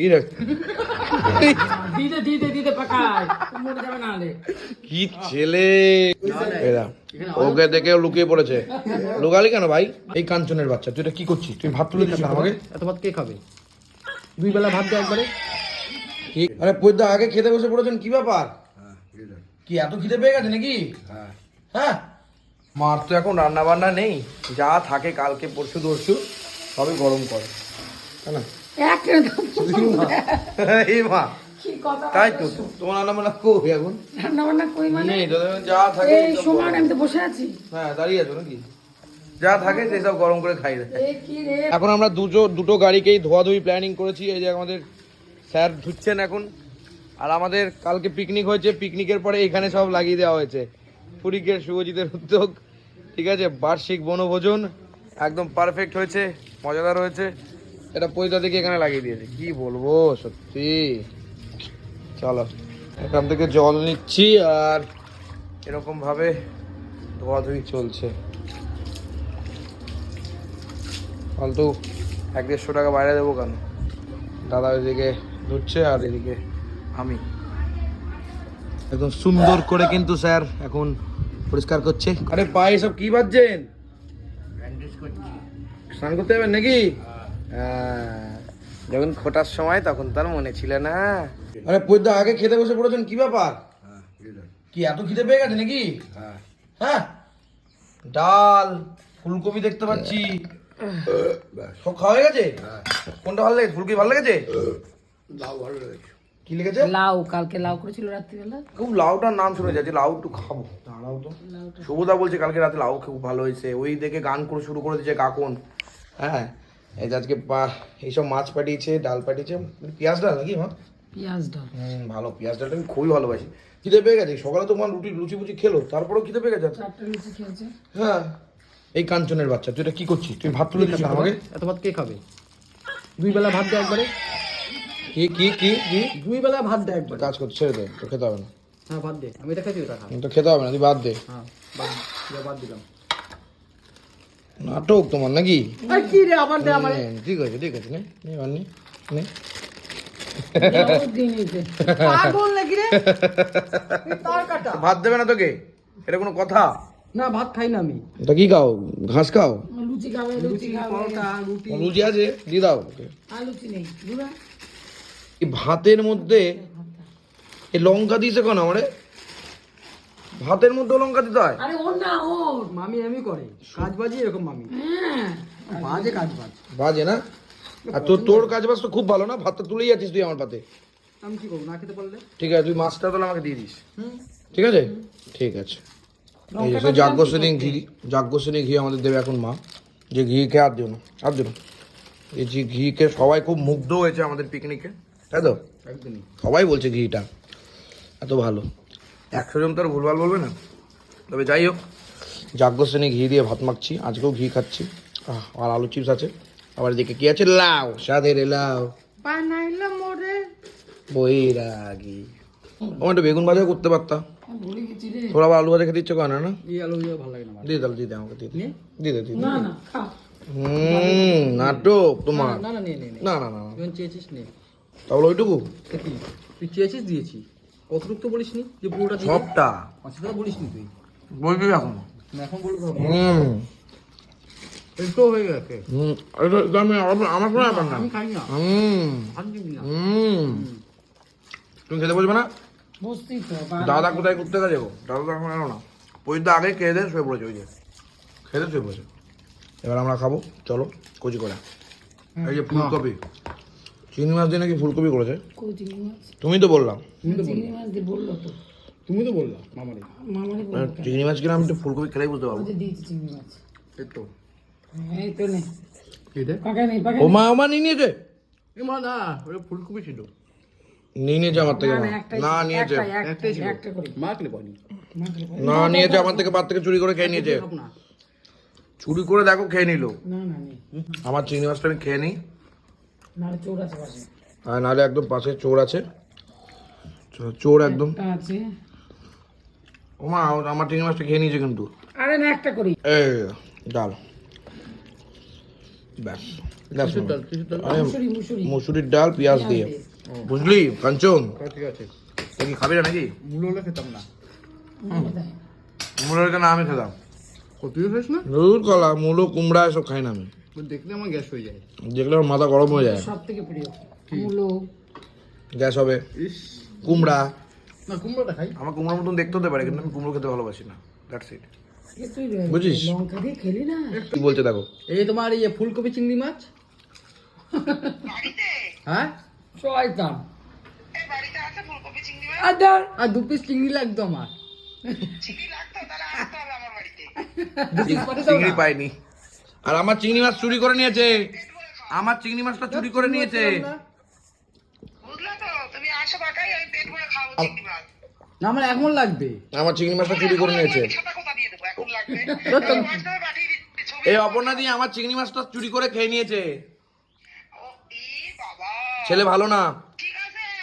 কি রে দিতে দিতে দিতে পাকায়। মরে যাবে না কি ছেলে? এরা ওকে দেখে লুকিয়ে পড়েছে। লুকালি কেন ভাই? এই কাঞ্চনের বাচ্চা তুই এটা কি করছিস? তুই ভাত তুলে দিচ্ছিস আমাকে? এত ভাত কে খাবে? দুই বেলা ভাত দেয় একবারে। আরে পৈদা আগে খেতে বসে পড়েছেন কি ব্যাপার? কি এত খিদে পেয়ে গেছে নাকি? হ্যাঁ? মার তো এখন রান্না বান্না নেই যা থাকে কালকে পরশু দরশু সবই গরম করে। তাই না? তাই তো তোমার রান্না বান্না কই এখন? রান্না বান্না কই মানে? যা থাকে এই সময় আমি তো বসে আছি। হ্যাঁ দাঁড়িয়ে আছো নাকি? যা থাকে সেই সব গরম করে খাই। এখন আমরা দুটো দুটো গাড়িকেই ধোয়াধুয়ি প্ল্যানিং করেছি এই যে আমাদের স্যার ধুচ্ছেন এখন। আর আমাদের কালকে পিকনিক হয়েছে পিকনিকের পরে এখানে সব লাগিয়ে দেওয়া হয়েছে। পুরীকের শুভজিতের উদ্যোগ। ঠিক আছে বার্ষিক বনভোজন একদম পারফেক্ট হয়েছে মজাদার হয়েছে। এটা পয়সা থেকে এখানে লাগিয়ে দিয়েছে। কি বলব সত্যি। চলো এখান থেকে জল নিচ্ছি আর এরকম ভাবে ধোয়াধুয়ি চলছে। ফালতু এক দেড়শো টাকা বাইরে দেবো কেন? দাদা ওইদিকে ধুচ্ছে আর এদিকে আমি। একদম সুন্দর করে কিন্তু স্যার এখন পরিষ্কার করছে। আরে পায়ে সব কি বাজছেন? স্নান করতে যাবেন নাকি? হ্যাঁ। যখন খোটার সময় তখন তার মনে ছিল না। আরে পৈদা আগে খেতে বসে পড়েছেন কি ব্যাপার? কি এত খিদে পেয়ে গেছে নাকি? হ্যাঁ। ডাল ফুলকপি দেখতে পাচ্ছি। সব খাওয়া হয়ে গেছে? কোনটা ভালো লেগেছে? ফুলকপি ভালো লেগেছে? লাউ কি লেগেছে? লাউ কালকে লাউ করেছিল রাত্রিবেলা। খুব লাউটার নাম শুনে যাচ্ছে লাউ একটু খাব। দাঁড়াও তো। শুভদা বলছে কালকে রাতে লাউ খুব ভালো হয়েছে। ওই দেখে গান করে শুরু করে দিয়েছে কাকুন। হ্যাঁ। এই যে আজকে পা- এইসব মাছ পাঠিয়েছে ডাল পাঠিয়েছে পেঁয়াজ ডাল নাকি মা? পেঁয়াজ ডাল। হুম ভালো পেঁয়াজ ডালটা আমি খুবই ভালোবাসি। খিদে পেয়ে গেছে? সকালে তো মা রুটি লুচি ফুচি খেলো তারপরেও খিদে পেয়ে গেছে চারটে লুচি খেয়েছে। হ্যাঁ। এই কাঞ্চনের বাচ্চা তুই এটা কি করছিস? তুই ভাত তুলে দিচ্ছিস আমাকে? এত ভাত কে খাবে? দুই বেলা ভাত দেয় একবারে। কি কি কি কি? দুই বেলা ভাত দেয় একবারে। কাজ করছে ছেড়ে দে তো খেতে হবে না। হ্যাঁ ভাত দে। আমি এটা খাইছি ওটা খা। তো খেতে হবে না তুই বাদ দে। হ্যাঁ বাদ দিলাম। নাটক তোমার নাকি? আর কি রে আবার দে আমার। নে, ঠিক আছে ঠিক আছে নে নে নে ভাত দেবে না তোকে? এটা কোনো কথা? না ভাত খাই না আমি। তা কি খাও? ঘাস খাও? লুচি খাবে লুচি খাবে। রুটি। লুচি আছে? দিয়ে দাও আর লুচি নেই। এই ভাতের মধ্যে এই লঙ্কা দিয়েছে কেন আমারে? ভাতের মধ্যে লঙ্কা দিতে হয়? আরে ওর না ওর। মামি আমি করে। কাজ বাজি এরকম মামি। হ্যাঁ। বাজে কাজ বাজ বাজে না? আর তোর তোর কাজ বাজ তো খুব ভালো না? ভাতটা তুলেই যাচ্ছিস তুই আমার পাতে। আমি কি করব? না খেতে পারলে? ঠিক আছে তুই মাছটা তাহলে আমাকে দিয়ে দিস। ঠিক আছে? ঠিক আছে। এই যে যাজ্ঞশ্রেণী ঘি যাজ্ঞশ্রেণী ঘি আমাদের দেবে এখন মা। যে ঘি খেয়ে আর দিও না আর দিও না। এই যে ঘি খেয়ে সবাই খুব মুগ্ধ হয়েছে আমাদের পিকনিকে তাই তো? একদমই। সবাই বলছে ঘিটা এত ভালো। একশো জন তো আর ভুলভাল বলবে না। তবে যাই হোক। যাজ্ঞশ্রেণী ঘি দিয়ে ভাত মাখছি আজকেও ঘি খাচ্ছি। আহ, আর আলু চিপস আছে। আবার দেখে কি আছে? লাউ সাদের লাউ। বানাইলো মোরে। বৈরাগী। ও একটা বেগুন ভাজা করতে পারতাম ভুলে তোর আবার আলু ভাজা খেতে ইচ্ছে করে না না? এই আলু দিয়ে ভালো লাগে না আমার দিয়ে দাও দিয়ে দে আমাকে দিয়ে? দিয়ে দে দিয়ে দে না না খা। হুম নাটক তোমার। না না নে নে না না না। না। যখন চেয়েছিস নে। তাহলে ওইটুকু। তুই চেয়েছিস দিয়েছি অতিরিক্ত বলিস নি যে পুরোটা দিয়ে সবটা? বলিস নি তুই? বলবি এখন। না এখন বলবি হুম। একটু হয়ে গেছে। হুম এটা এটা আমি আমার- আমার কোনো ব্যাপার না। আমি খাই না। হুম। আমি না। হুম। তুমি খেতে না? তো দাদা কোথায় করতে গেছে গো? দাদা তো এখন এলো না। পরিদা আগে খেয়ে দিয়ে শুয়ে পড়েছে ওই যে। খেয়ে খেতে শুয়ে পড়েছে। এবার আমরা খাব। চলো কচি করে এই যে ফুলকপি। চিংড়ি মাছ দিয়ে নাকি ফুলকপি করেছে? কই চিংড়ি মাছ? তুমি তো বললাম। চিংড়ি মাছ দিয়ে বলল তো। তুমি তো বললা মামারে। মামারে মানে চিংড়ি মাছ কিনা আমি তো ফুলকপি খেলেই বুঝতে পারব। দিয়েছি চিংড়ি মাছ। এই তো। এই তো নে। এটা পাকা ও মা নিয়ে নিয়েছে। এ মা না ওটা ফুলকপি ছিল। নিয়ে নিয়েছে আমার থেকে না নিয়েছে। মা কিনে পানি না নিয়েছে আমার থেকে পাত থেকে চুরি করে খেয়ে নিয়েছে। চুরি করে দেখো খেয়ে নিল। না না নেই আমার চিংড়ি মাছটা আমি খেয়ে নিই নাহলে চোর আছে পাশে আর নাহলে একদম পাশে চোর আছে। চোর একদম। একটা আছে। ও মা আমার চিংড়ি মাছটা খেয়ে নিয়েছে কিন্তু। আরে না একটা করি। এই ডাল। ব্যাস মসুরির ডাল পেঁয়াজ দিয়ে। বুঝলি কাঞ্চন? ঠিক আছে। কি খাবি না নাকি? মূলো হলে খেতাম না। মূলের কেন আমি খাস না? কলা মূলো কুমড়া এসব খাই না আমি। দেখলে আমার গ্যাস হয়ে যায়। দেখলে আমার মাথা গরম হয়ে যায়। সব থেকে প্রিয় মূলো। গ্যাস হবে। কুমড়া। না কুমড়োটা খাই। আমার কুমড়োর মতন দেখতে হতে পারে কিন্তু আমি কুমড়ো খেতে ভালোবাসি না। দ্যাটস ইট বুঝিস? লঙ্কা দিয়ে খেলি না? কি বলছে দেখো। এই তোমার এই ফুলকপি চিংড়ি মাছ? হ্যাঁ? শয়তান। আদার আর দু পিস চিংড়ি লাগতো আমার। চিংড়ি পাইনি। আর আমার চিংড়ি মাছ চুরি করে নিয়েছে। আমার চিংড়ি মাছটা চুরি করে নিয়েছে। বুঝলা তো তুমি আসো বাকাই আমি পেট ভরে খাব চিংড়ি মাছ। না আমার এখন লাগবে। আমার চিংড়ি মাছটা চুরি করে নিয়েছে। এই অপর্ণা দিয়ে আমার চিংড়ি মাছটা চুরি করে খেয়ে নিয়েছে। ও ই বাবা। ছেলে ভালো না।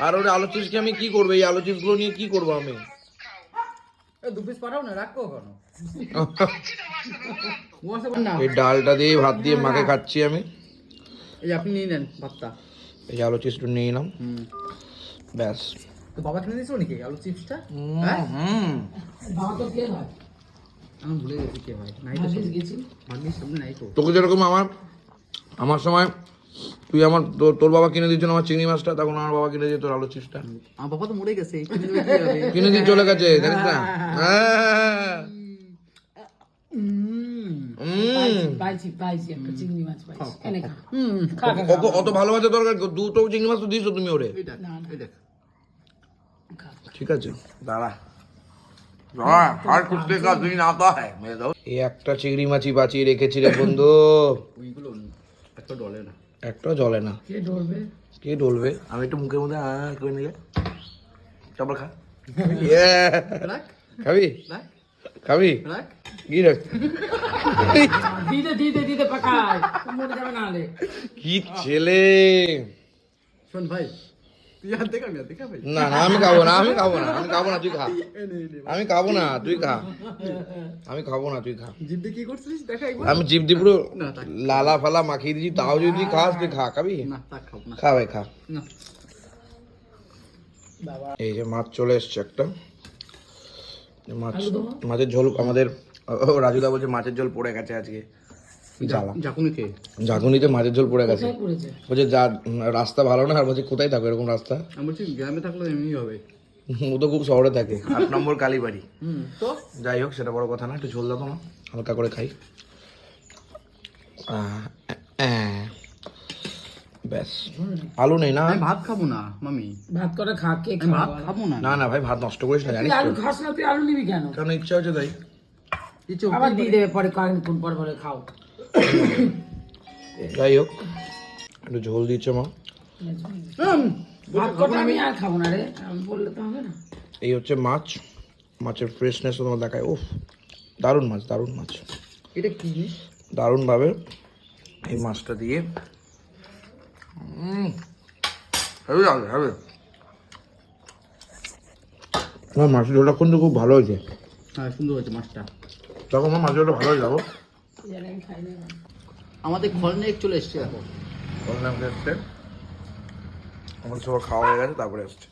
আর ওর আলু চিপসকে আমি কি করব? এই আলু চিপসগুলো নিয়ে কি করব আমি? দু পিস পাঠাও না রাখো কেন এই ডালটা দিয়ে ভাত দিয়ে মাকে খাচ্ছি আমি। এই আপনি নিয়ে নেন ভাতটা। এই আলু চিপসটা নিয়ে নিলাম। হুম। ব্যাস। তো বাবা কিনে দিয়েছিল নাকি আলু চিপসটা? হ্যাঁ? হুম। বাবা তো কে হয়? আমি ভুলে গেছি কে হয়। নাই তো গেছি। ভাগ্যিস সামনে নাই তো তোকে যেরকম আমার আমার সময় তুই আমার তোর- তোর বাবা কিনে দিয়েছিল আমার চিংড়ি মাছটা তখন আমার বাবা কিনে দিয়ে তোর আলু চিপসটা। আমার বাবা তো মরে গেছে কিনে দিয়ে চলে গেছে জানিস না? হ্যাঁ। পাইছি পাইছি একটা চিংড়ি মাছ পাইছি। এনে খা। হুম খা খা, খা অত অত ভালোবাসা দরকার। দুটো চিংড়ি মাছ তো দিয়েছ তুমি ওরে। ঠিক আছে। দাঁড়া। একটা চিংড়ি মাছই বাঁচিয়ে রেখেছি রে বন্ধু। একটা ডলে না। একটা জলে না। কে ডলবে? আমি একটু মুখের মধ্যে আ করে নিলে তারপর খা। খাবি? খাবি কি রে দিতে দিতে দিতে পাকায়। মরে যাবে না হলে। কি ছেলে। শোন ভাই। না না আমি খাব না আমি খাব না আমি খাব না তুই খা। আমি খাব না তুই খা। আমি খাব না তুই খা। জিদ্দে কি করছিস? দেখা আমি জিপ দিয়ে পুরো। লালা ফালা মাখিয়ে দিয়েছি তাও যদি খাস তুই খা খাবি? খা ভাই খা। এই যে মাছ চলে এসছে একটা। মাছ মাছের ঝোল আমাদের ও, রাজুদা বলছে মাছের ঝোল পড়ে গেছে আজকে। যাকুনি ঝাঁকুনিতে? মাছের ঝোল পড়ে গেছে। বলছে যা রাস্তা ভালো না? আর বলছে কোথায় থাকো এরকম রাস্তা? আমি বলছি গ্রামে থাকলে এমনি হবে। ও তো খুব শহরে থাকে। আট নম্বর কালীবাড়ি। তো? যাই হোক সেটা বড় কথা না একটু ঝোল দাও না হালকা করে খাই। আহ, ব্যাস। আলু নেই না? আমি ভাত খাব না মামি। ভাত করে খা কে আমি ভাত খাব না। না না ভাই ভাত নষ্ট করিস না জানিস আলু খাস না তুই আলু নিবি কেন? কারণ ইচ্ছা হচ্ছে তাই? কিছু আবার দিয়ে দেবে পরে কয়েকদিন পর পরে খাও। যাই হোক একটু ঝোল দিচ্ছে মা। ভাত করে আমি আর খাব না রে আমি বললে তো হবে না। এই হচ্ছে মাছ মাছের ফ্রেশনেস তোমার দেখায়। উফ দারুণ মাছ দারুণ মাছ। এটা কি জিনিস? দারুণভাবে এই মাছটা দিয়ে হেবি লাগবে হেবি আমার মাছের ঝোলটা কিন্তু খুব ভালো হয়েছে? হ্যাঁ সুন্দর হয়েছে মাছটা। তখন আমার মাছের ঝোলটা ভালো হয়ে যাব আমাদের খলনেক চলে এসছে দেখো। যে এসছে। আমার সবার খাওয়া হয়ে গেছে তারপরে এসছে।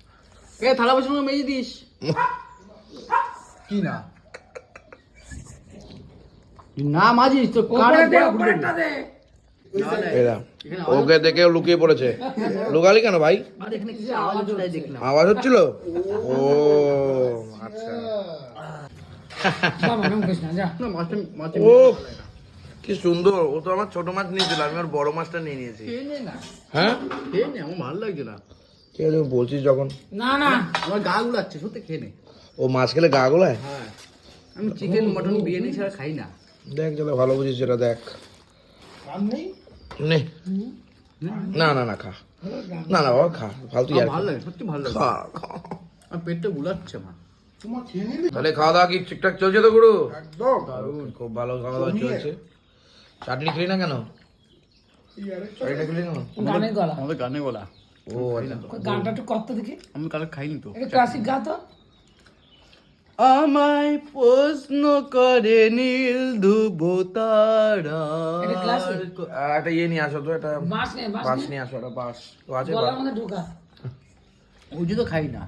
এ থালা বাসন মেজে দিস। কি না? না মাজিস তো কানে ওপরে দে। এরা। ওকে দেখে লুকিয়ে পড়েছে। লুকালি কেন ভাই? আর আওয়াজ হচ্ছিল? ও আচ্ছা। ও কি সুন্দর। ও তো আমার ছোট মাছ নিয়েছিল আমি ওর বড় মাছটা নিয়ে নিয়েছি। না হ্যাঁ? আমার ভালো লাগছে না। ঠিক আছে বলছিস যখন? না না। আমার গা গুলাচ্ছে সত্যি খেয়ে নে। ও মাছ খেলে গা গোলায়? হ্যাঁ। আমি চিকেন মটন বিরিয়ানি ছাড়া খাই না। দেখ যেটা ভালো বুঝিস সেটা দেখ। নে। না না না খা। না না বাবা খা। ফালতু আর ভালো সত্যি ভালো খা খা। আমার পেটটা গুলাচ্ছে আমার। তাহলে খাওয়া দাওয়া কি ঠিকঠাক চলছে তো গুরু? একদম। খুব ভালো খাওয়া দাওয়া চলছে। চাটনি খেলি না কেন? চাটনিটা খেলি না কেন? গলা। আমাদের গানে গলা। ও আচ্ছা। গানটা একটু কত দেখি। আমি কালে খাইনি তো। ক্লাসিক গা তো। আমায় প্রশ্ন করে নীল ধুব তারা। এটা একটা ইয়ে নিয়ে আসো তো একটা বাঁশ বাস নিয়ে? আসো একটা বাস তো আছে ঢোকা। ওই তো খাই না।